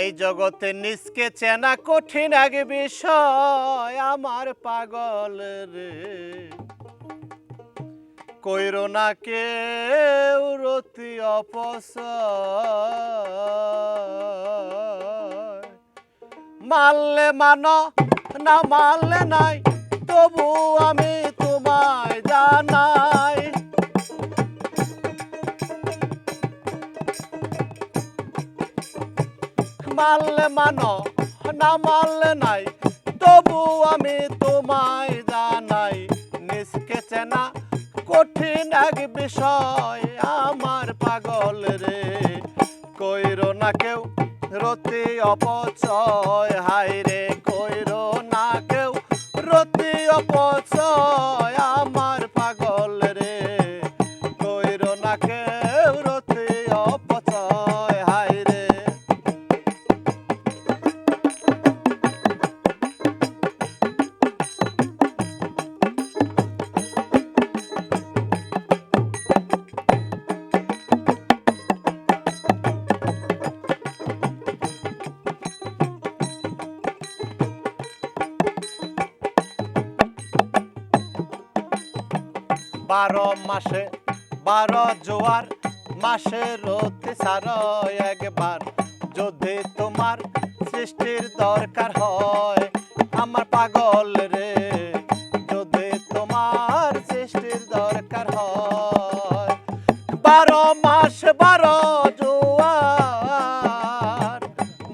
এই জগতে নিজকে চেনা কঠিন এক বিষয় আমার পাগল রে। কইর না কেউ রতি অপসয় মারলে মান না মারলে নাই, তবু আমি তোমায় জানাই। মারলে মানো, না মারলে নাই। তবু আমি তোমায় জানাই নিষ্কে চেনা কঠিন এক বিষয়। আমার পাগল রে, কইর না কেউ রতি অপচয়। হাই বারো মাসে, বারো জোয়ার মাসে রতি সার একবার। যদি তোমার সৃষ্টির দরকার হয়, আমার পাগল রে। যদি তোমার সৃষ্টির দরকার হয়, বারো মাস, বারো জোয়ার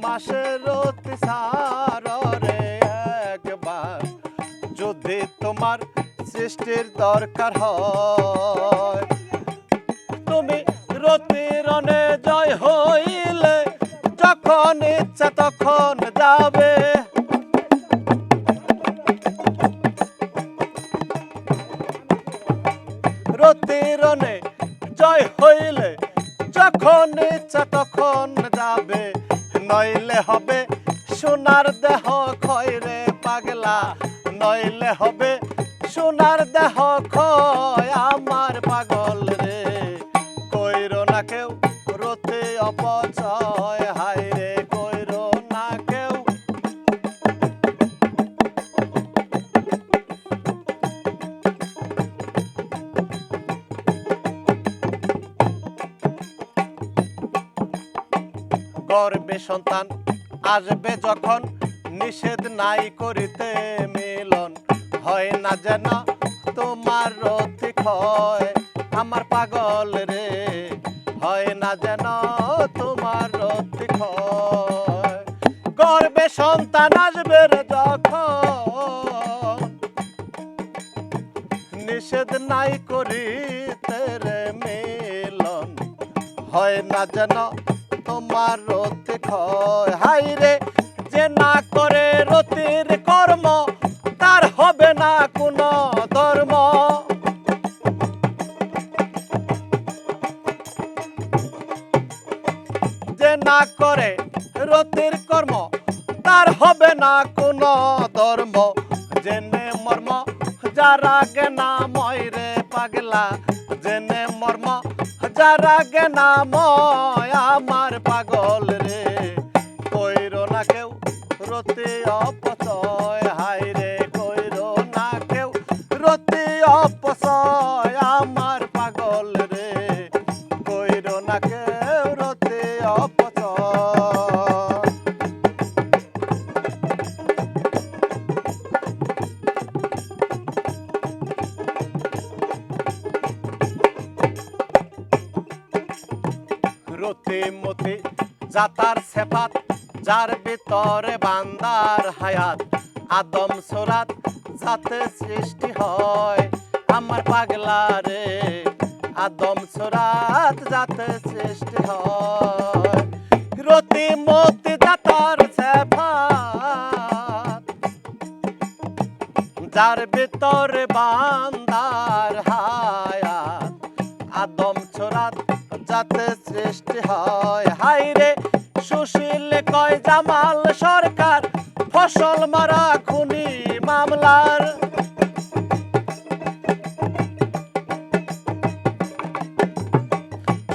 মাসে রতি সার সৃষ্টির দরকার হয়। তুমি রতি রনে জয় হইলে, যখন ইচ্ছা তখন যাবে। রতি রনে জয় হইলে, যখন ইচ্ছা তখন যাবে। নইলে হবে সোনার দেহ খয়রে পাগলা, নইলে হবে সোনার দেহ খয় আমার পাগল রে। কইর না কেউ রতে অপচয়, হায় রে, কইর না কেউ। গর্বে সন্তান আসবে যখন নিষেধ নাই করিতে মিলন হয় না যেন তোমার রথিক হয় আমার পাগল রে। হয় না যেন তোমার রথিক হয় গর্বে সন্তান আসবে রে যখন। নিষেধ নাই করিতে রে মিলন, হয় না যেন তোমার রতি ক্ষয়। হাই রে, যে না করে রতির কর্ম না কোনো ধর্ম। যে না করে রতির কর্ম, তার হবে না কোনো ধর্ম। জেনে মর্ম, যারা গেনা ময়রে পাগলা। জেনে মর্ম, যারা গেনা ময় আমার রতি মতি জাতার সেপাত যার ভিতরে বান্দার হায়াত। আদম সোরাত যাতে সৃষ্টি হয়, আমার পাগলা রে। আদম সোরাত যাতে সৃষ্টি হয়। রতি মতি জাতার সেপাত যার ভিতরে বান্দার সৃষ্টি হয়। হাই সুশীল কয় জামাল সরকার, ফসল মারা খুনি মামলার।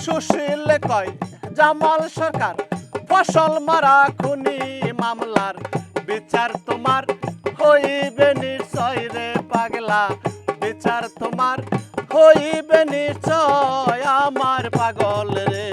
সুশীল কয় জামাল সরকার, ফসল মারা খুনি মামলার। বিচার তোমার হইবে নিশ্চয় রে পাগলা, বিচার তোমার হইবে নিশ্চয় আমার পাগল রে।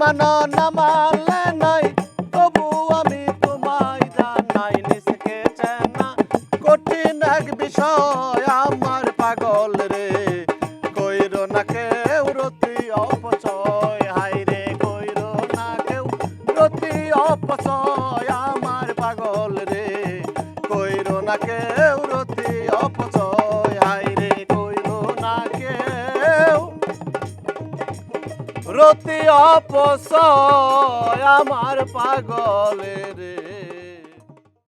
মানো না নাই, তবু আমি তোমায় জানাই নিসকে চেনা। কঠিন এক বিষয় আমার পাগল রে, কইর না কেউ রতি অপচয়। অপচয় আমার পাগলে